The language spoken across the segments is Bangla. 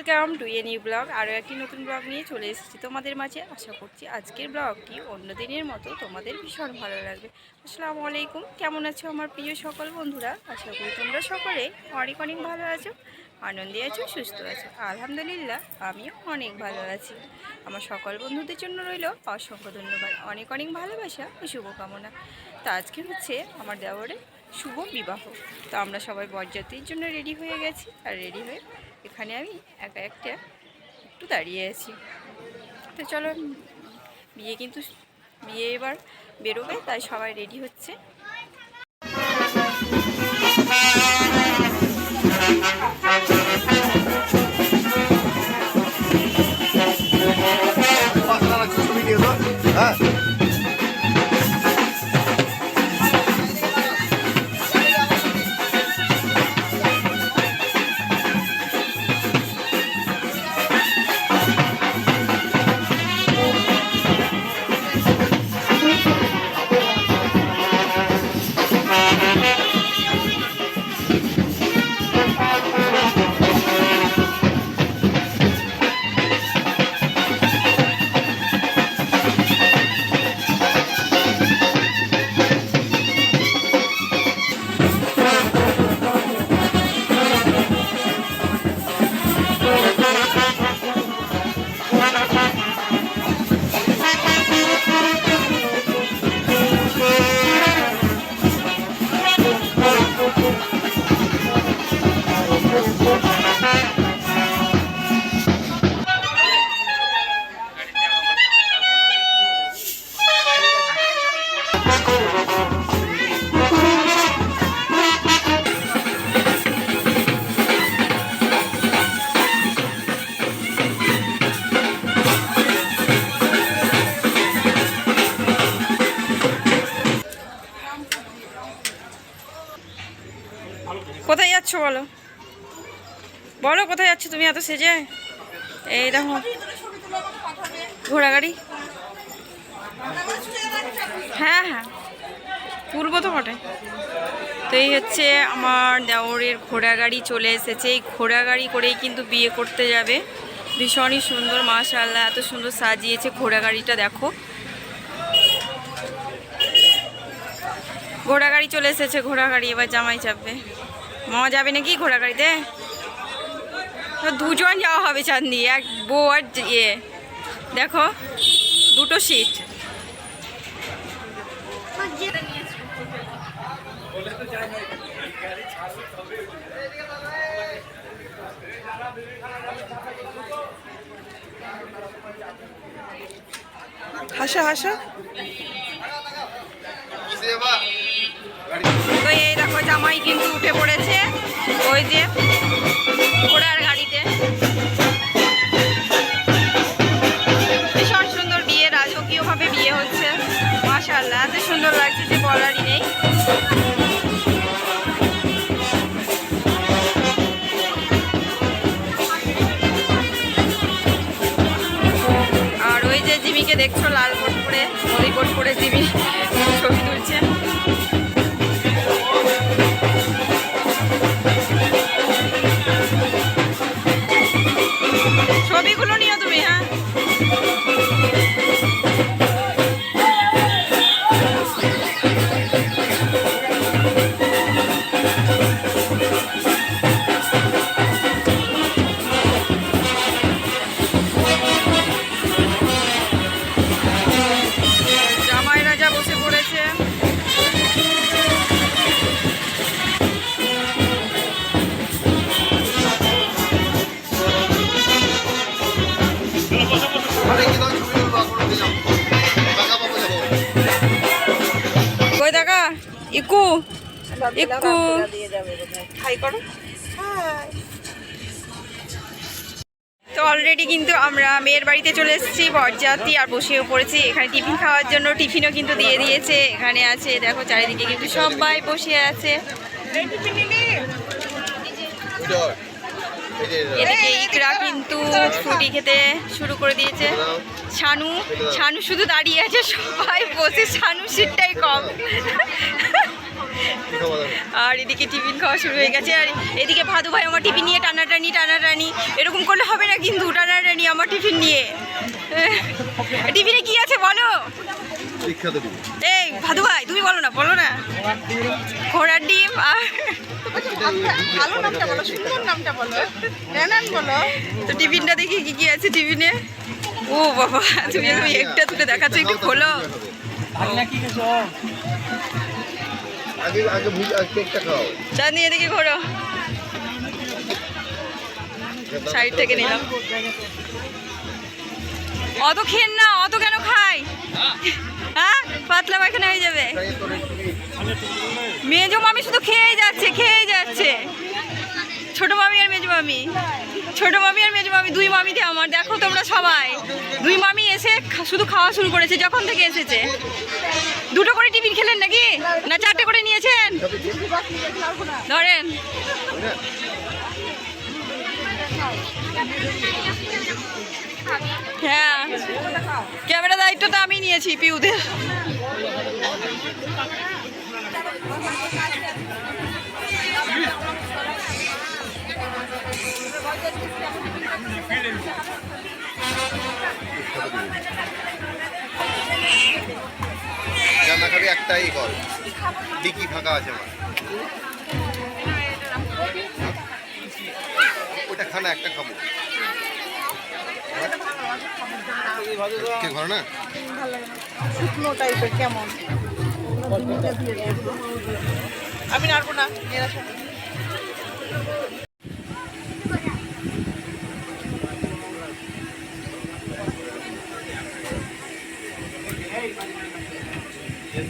Welcome to a new blog. আরও একটি নতুন ব্লগ নিয়ে চলে এসেছি তোমাদের মাঝে। আশা করছি আজকের ব্লগটি অন্য দিনের মতো তোমাদের ভীষণ ভালো লাগবে। আসসালামু আলাইকুম। কেমন আছো আমার প্রিয় সকল বন্ধুরা? আশা করি তোমরা সকলে অনেক অনেক ভালো আছো, আনন্দে আছো, সুস্থ আছো। আলহামদুলিল্লাহ, আমিও অনেক ভালো আছি। আমার সকল বন্ধুদের জন্য রইল অসংখ্য ধন্যবাদ। অনেক অনেক ভালোবাসা ও শুভকামনা। তো আজকে হচ্ছে আমার দেওয়ারের শুভ বিবাহ। তো আমরা সবাই বরযাত্রীর জন্য রেডি হয়ে গেছি। আর রেডি হয়ে এখানে আমি একা একটা একটু দাঁড়িয়ে আছি। তো চলো, বিয়ে কিন্তু বিয়ে এবার বেরোবে, তাই সবাই রেডি হচ্ছে। পাঁচটা এত সেজে? এই দেখো ঘোড়া গাড়ি হ্যাঁ হ্যাঁ তুলবো তো বটে। তো এই হচ্ছে আমার দেওরের ঘোড়া গাড়ি চলে এসেছে। এই ঘোড়া গাড়ি করেই কিন্তু বিয়ে করতে যাবে। ভীষণই সুন্দর, মাশাআল্লাহ, এত সুন্দর সাজিয়েছে ঘোড়া গাড়িটা দেখো। ঘোড়া গাড়ি চলে এসেছে ঘোড়া গাড়ি এবার জামাই চাপবে। মামা যাবে নাকি ঘোড়া গাড়িতে দুজন যাওয়া হবে চাঁদনি এক বউ আর ইয়ে। দেখো দুটো সিট হাসা হাসা। তো এই দেখো জামাই কিন্তু উঠে পড়েছে। ওই যে ঘোড়ার গাড়িতে। ভীষণ সুন্দর বিয়ে, রাজকীয়ভাবে বিয়ে হচ্ছে। মাশাআল্লাহ, এত সুন্দর লাগছে যে বলারই নেই। আর ওই যে জিমিকে দেখছ, লাল কোট পরে হলি কোট পরে জিমি। ছবিগুলো নিও তুমি হ্যাঁ? হাই করো। তো অলরেডি কিন্তু আমরা মেয়ের বাড়িতে চলে এসেছি বরযাত্রী আর বসেও পড়েছি। এখানে টিফিন খাওয়ার জন্য টিফিনও কিন্তু দিয়ে দিয়েছে। এখানে আছে দেখো চারিদিকে কিন্তু সবাই বসে আছে। এদিকে ইকরা কিন্তু ফ্রুটি খেতে শুরু করে দিয়েছে। ছানু ছানু শুধু দাঁড়িয়ে আছে সবাই বসে ছানু সিটটাই কম। আর এদিকে টিফিন খাওয়া শুরু হয়ে গেছে আর এদিকে ভাদু ভাই আমার টিফিন নিয়ে টানাটানি টানাটানি। এরকম করলে হবে না কিন্তু টানাটানি আমার টিফিন নিয়ে। টিফিনে কি আছে বলো? এই ভাদু ভাই তুমি বলো না বলো না। ঘোড়ার ডিম আর ভালো নামটা বলো সুন্দর নামটা বলো বলো। তো টিফিনটা দেখি কি কি আছে টিফিনে। ও বাবা তুমি একটু একটা তুলে দেখাচ্ছ একটু খোলো। আগে আগে ভুল কেকটা খাও। চাঁদনি এদিকে ঘোরো। সাইড থেকে নিলাম। অত খেন না, অত কেন খাই? হ্যাঁ? পাতলা পায়খানা হয়ে যাবে। মেজো মামি শুধু খেয়েই যাচ্ছে খেয়ে যাচ্ছে। ছোট মামি আর মেজ মামি। ছোট মামি আর মেজ মামি, দুই মামিতে আমার। দেখো তোমরা সবাই। দুই মামি এসে শুধু খাওয়া শুরু করেছে, যখন থেকে এসেছে। দুটো করে টিফিন খেলেন নাকি? না চারটে করে নিয়েছেন? ধরেন। হ্যাঁ। ক্যামেরা দায়িত্বটা আমি নিয়েছি পিউদের। রান্না খাবি একটাই কর ডিকি ফাঁকা আছে আমার। ওটা খানা, একটা খাব। কে ঘর না? শুকনো টাইপের কেমন? আমি নাড়বো না এরা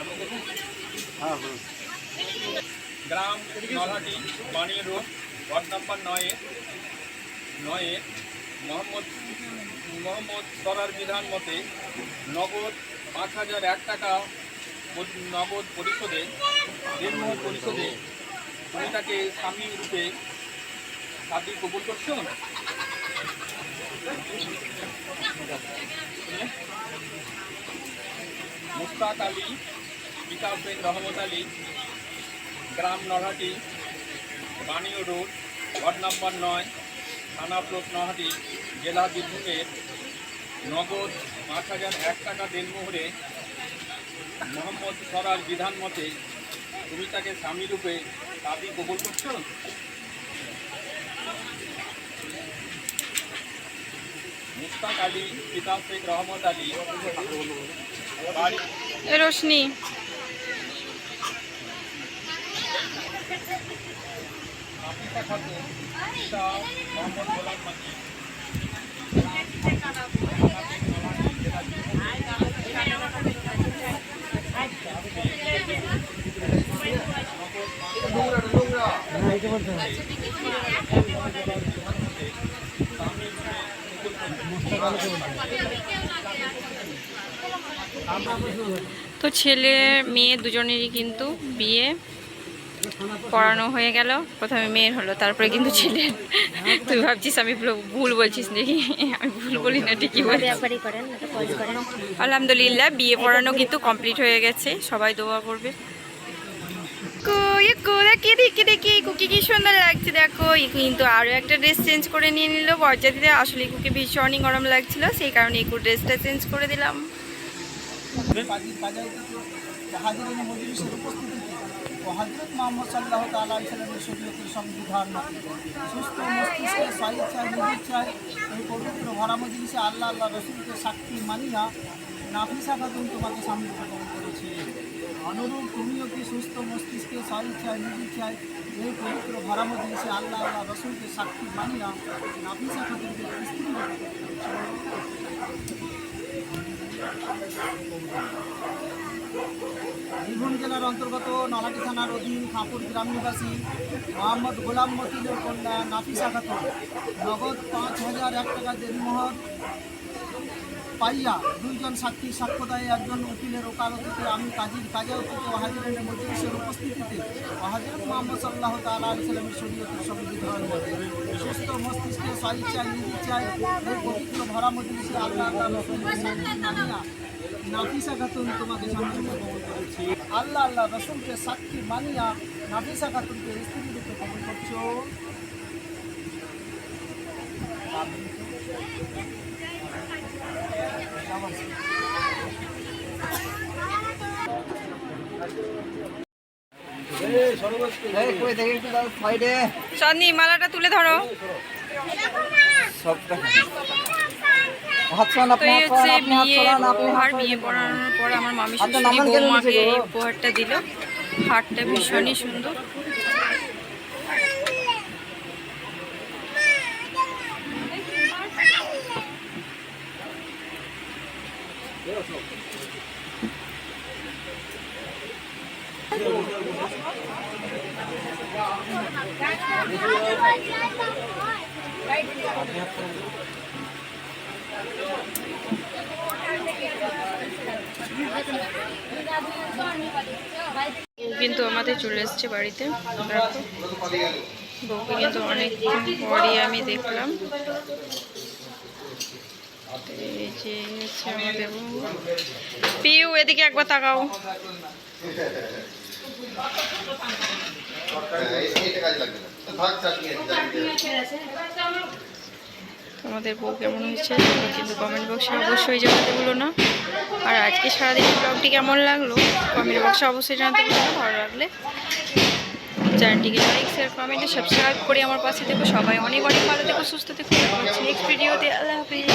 সব গ্রাম নলহাটি বাণী রোড, ওয়ার্ড নাম্বার নয়ে নয়ে মোহাম্মদ মোহাম্মদ সরার বিধান মতে নগদ পাঁচ হাজার এক টাকা নগদ পরিশোধে দেড়মোহর পরিশোধে তুমি তাকে স্বামী রূপে সাদি কবুল করছ? মুস্তাক আলী বেন রহমত আলী, গ্রাম নরহাটি বাণীয় রোড, ওয়ার্ড নাম্বার নয়, থানা ব্লক নহাটি জেলা বীরভূমের নগদ পাঁচ হাজার এক টাকা দেনমোহরে মোহাম্মদ সরার বিধান মতে তুমি তাকে স্বামী রূপে দাবি কবুল করছ? মুস্তাক আলী পিতা শেখ রহমত আলী রোশনি আফ্রিকা খাতুন পিতা মোহাম্মদ গোলাম মাকি তো ছেলে মেয়ে দুজনেরই কিন্তু বিয়ে। পড়ানো হয়ে গেল প্রথমে মেয়ের হলো তারপরে কিন্তু ছেলের তুই ভাবছিস আমি ভুল- বলছিস নাকি আমি ভুল বলি না ঠিকই বলছি আলহামদুলিল্লাহ বিয়ে পড়ানো কিন্তু কমপ্লিট হয়ে গেছে সবাই দোয়া করবে দেখি দেখি কুকি কি সুন্দর লাগছে দেখো কিন্তু আরও একটা ড্রেস চেঞ্জ করে নিয়ে নিল আসলে কুকি ভীষণই গরম লাগছিল সেই কারণে ড্রেসটা চেঞ্জ করে দিলাম হজরত মোহাম্মদ সাল্লাহ তালা ইসলামের শরীয়তের সংবিধান, সুস্থ মস্তিষ্কে স্বইচ্ছায় নির্বিচ্ছায় এই পবিত্র ভরা মজলিসে আল্লাহ আল্লাহ রসুলকে সাক্ষী মানিয়া নাফিসা খাতুন তোমাকে সামনে গ্রহণ করেছে অনুরূপ তুমিও কি সুস্থ মস্তিষ্কে স্বইচ্ছায় নির্বিচ্ছায় এই পবিত্র ভরা মজলিসে আল্লাহ আল্লাহ রসুলকে সাক্ষী মানিয়া নাফিসা খাতুনকে স্ত্রী? বীরভূম জেলার অন্তর্গত নলাটি থানার অধীন খাপুর গ্রাম নিবাসী মোহাম্মদ গোলাম মতিনের কন্যা নাফিসা খাতুন নগদ পাঁচ হাজার এক টাকা দেনমোহর পাইয়া দুইজন সাক্ষী সাক্ষ্য দেয় একজন উকিলের ওকালতিতে আমি কাজীর কাজে উপস্থিত হাজিরের মজলিসের উপস্থিতিতে হাজরত মোহাম্মদ সাল্লাহ তালা আলিয়াল্লামের শরীয়তের সঙ্গে সুস্থ মস্তিষ্কে স্বইচ্ছায় নির্দিচ্ছায় এই পবিত্র ভরা মজলিসে আল্লাহ রসুলের নাফিসা খাতুন তোমাকে সামনে করেছি। আল্লাহ আল্লাহ রসুলকে সাক্ষী মানিয়া নাফিসা খাতুনকে স্ত্রী রূপে কবল করছ। চাঁদনি মালাটা তুলে ধরো। তো এই হচ্ছে বিয়ে উপহার বিয়ে পড়ানোর পর আমার মামি শাশুড়ি বৌমাকে এই উপহারটা দিল। হারটা ভীষণই সুন্দর। কিন্তু আমাদের চলে এসছে বাড়িতে বউকে কিন্তু অনেকক্ষণ পরে আমি দেখলাম। পিউ, এদিকে একবার তাকাও। আছে তোমাদের বউ কেমন হয়েছে কিন্তু কমেন্ট বক্সে অবশ্যই জানাতে ভুলো না। আর আজকে সারাদিনের ব্লগটি কেমন লাগল? কমেন্ট বক্সে অবশ্যই জানাতে ভুলো না, ভালো লাগলে চ্যানেলটিকে লাইক শেয়ার কমেন্টে সাবস্ক্রাইব করে আমার পাশে দেখো সবাই অনেক অনেক ভালো দেখো সুস্থ দেখো নেক্সট ভিডিওতে আল্লাহ হাফিজ।